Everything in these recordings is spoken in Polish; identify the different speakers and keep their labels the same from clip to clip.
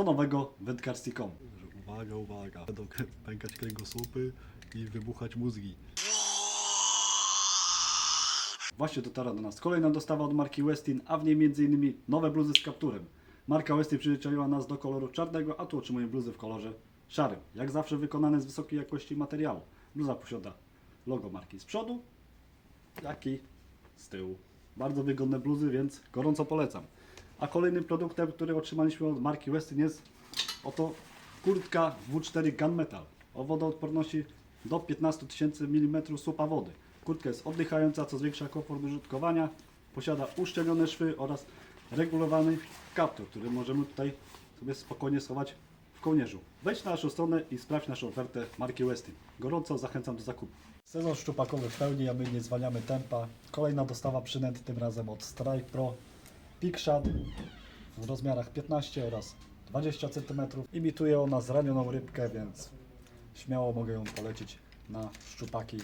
Speaker 1: Co nowego w wędkarstwie.com?
Speaker 2: uwaga, uwaga, będą pękać kręgosłupy i wybuchać mózgi.
Speaker 1: Właśnie dotarła do nas kolejna dostawa od marki Westin, a w niej m.in. nowe bluzy z kapturem. Marka Westin przyzwyczaiła nas do koloru czarnego, a tu otrzymuje bluzy w kolorze szarym. Jak zawsze wykonane z wysokiej jakości materiału. Bluza posiada logo marki z przodu, jak i z tyłu. Bardzo wygodne bluzy, więc gorąco polecam. A kolejnym produktem, który otrzymaliśmy od marki Westin jest oto kurtka W4 Gunmetal o wodoodporności do 15 tysięcy mm słupa wody. Kurtka jest oddychająca, co zwiększa komfort użytkowania. Posiada uszczelnione szwy oraz regulowany kaptur, który możemy tutaj sobie spokojnie schować w kołnierzu. Wejdź na naszą stronę i sprawdź naszą ofertę marki Westin. Gorąco zachęcam do zakupu. Sezon szczupakowy w pełni, a my nie zwalniamy tempa. Kolejna dostawa przynęt, tym razem od Strike Pro Big Shad w rozmiarach 15 oraz 20 cm. Imituje ona zranioną rybkę, więc śmiało mogę ją polecić na szczupaki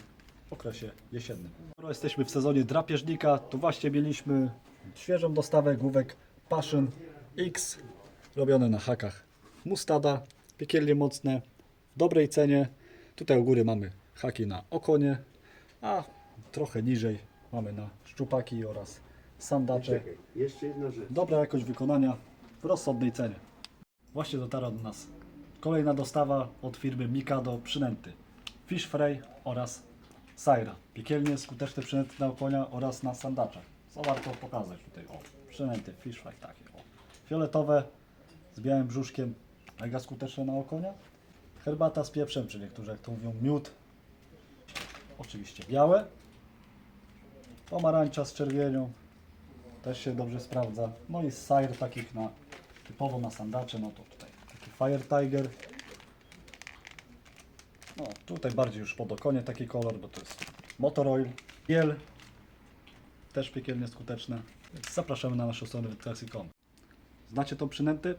Speaker 1: w okresie jesiennym. Skoro jesteśmy w sezonie drapieżnika, to właśnie mieliśmy świeżą dostawę główek Passion X robione na hakach Mustada, piekielnie mocne, w dobrej cenie. Tutaj u góry mamy haki na okonie, a trochę niżej mamy na szczupaki oraz sandacze.
Speaker 3: Czekaj, jeszcze jedna rzecz.
Speaker 1: Dobra jakość wykonania w rozsądnej cenie. Właśnie dotarła do nas kolejna dostawa od firmy Mikado przynęty. Fish Fry oraz Saira. Piekielnie skuteczne przynęty na konia oraz na sandaczach. Co warto pokazać tutaj? O, przynęty Fish Fry takie. O. Fioletowe z białym brzuszkiem. Mega skuteczne na okonia. Herbata z pieprzem, czy niektórzy jak to mówią miód. Oczywiście białe. Pomarańcza z czerwienią też się dobrze sprawdza. No i Sire takich na typowo na sandacze, no to tutaj taki Fire Tiger. No tutaj bardziej już pod okonie taki kolor, bo to jest Motor Oil. Biel też piekielnie skuteczne. Więc zapraszamy na naszą stronę wędkarski.com. Znacie tą przynętę?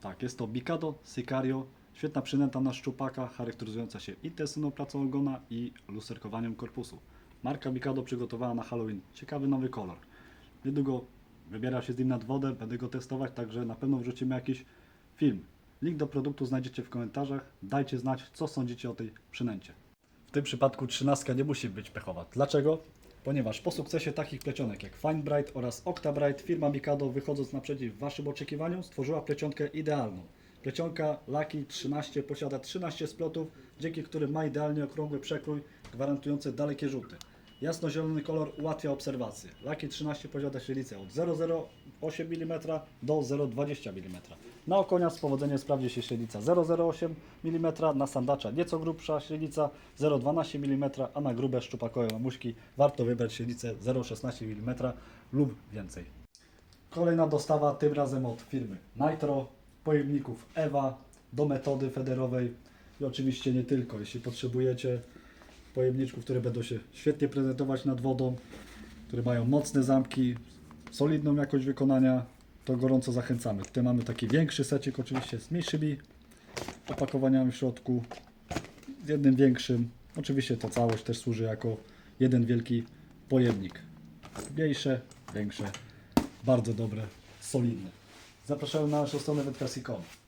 Speaker 1: Tak, jest to Mikado Sicario. Świetna przynęta na szczupaka, charakteryzująca się intensywną pracą ogona i lusterkowaniem korpusu. Marka Mikado przygotowała na Halloween ciekawy nowy kolor. Niedługo wybieram się z nim nad wodę, będę go testować, także na pewno wrzucimy jakiś film. Link do produktu znajdziecie w komentarzach. Dajcie znać, co sądzicie o tej przynęcie. W tym przypadku trzynastka nie musi być pechowa. Dlaczego? Ponieważ po sukcesie takich plecionek jak Fine Bright oraz Octa Bright, firma Mikado wychodząc naprzeciw Waszym oczekiwaniom stworzyła plecionkę idealną. Plecionka Lucky 13 posiada 13 splotów, dzięki którym ma idealnie okrągły przekrój gwarantujący dalekie rzuty. Jasnozielony kolor ułatwia obserwację. Lucky 13 posiada średnicę od 0,08 mm do 0,20 mm. Na okonia z powodzeniem sprawdzi się średnica 0,08 mm, na sandacza nieco grubsza średnica 0,12 mm, a na grube szczupakowe mamuśki warto wybrać średnicę 0,16 mm lub więcej. Kolejna dostawa, tym razem od firmy Nitro, pojemników Ewa do metody federowej i oczywiście nie tylko. Jeśli potrzebujecie pojemniczków, które będą się świetnie prezentować nad wodą, które mają mocne zamki, solidną jakość wykonania, to gorąco zachęcamy. Tutaj mamy taki większy secik oczywiście z mniejszymi opakowaniami w środku, z jednym większym. Oczywiście ta całość też służy jako jeden wielki pojemnik. Mniejsze, większe, bardzo dobre, solidne. Zapraszamy na naszą stronę wędkarski.com.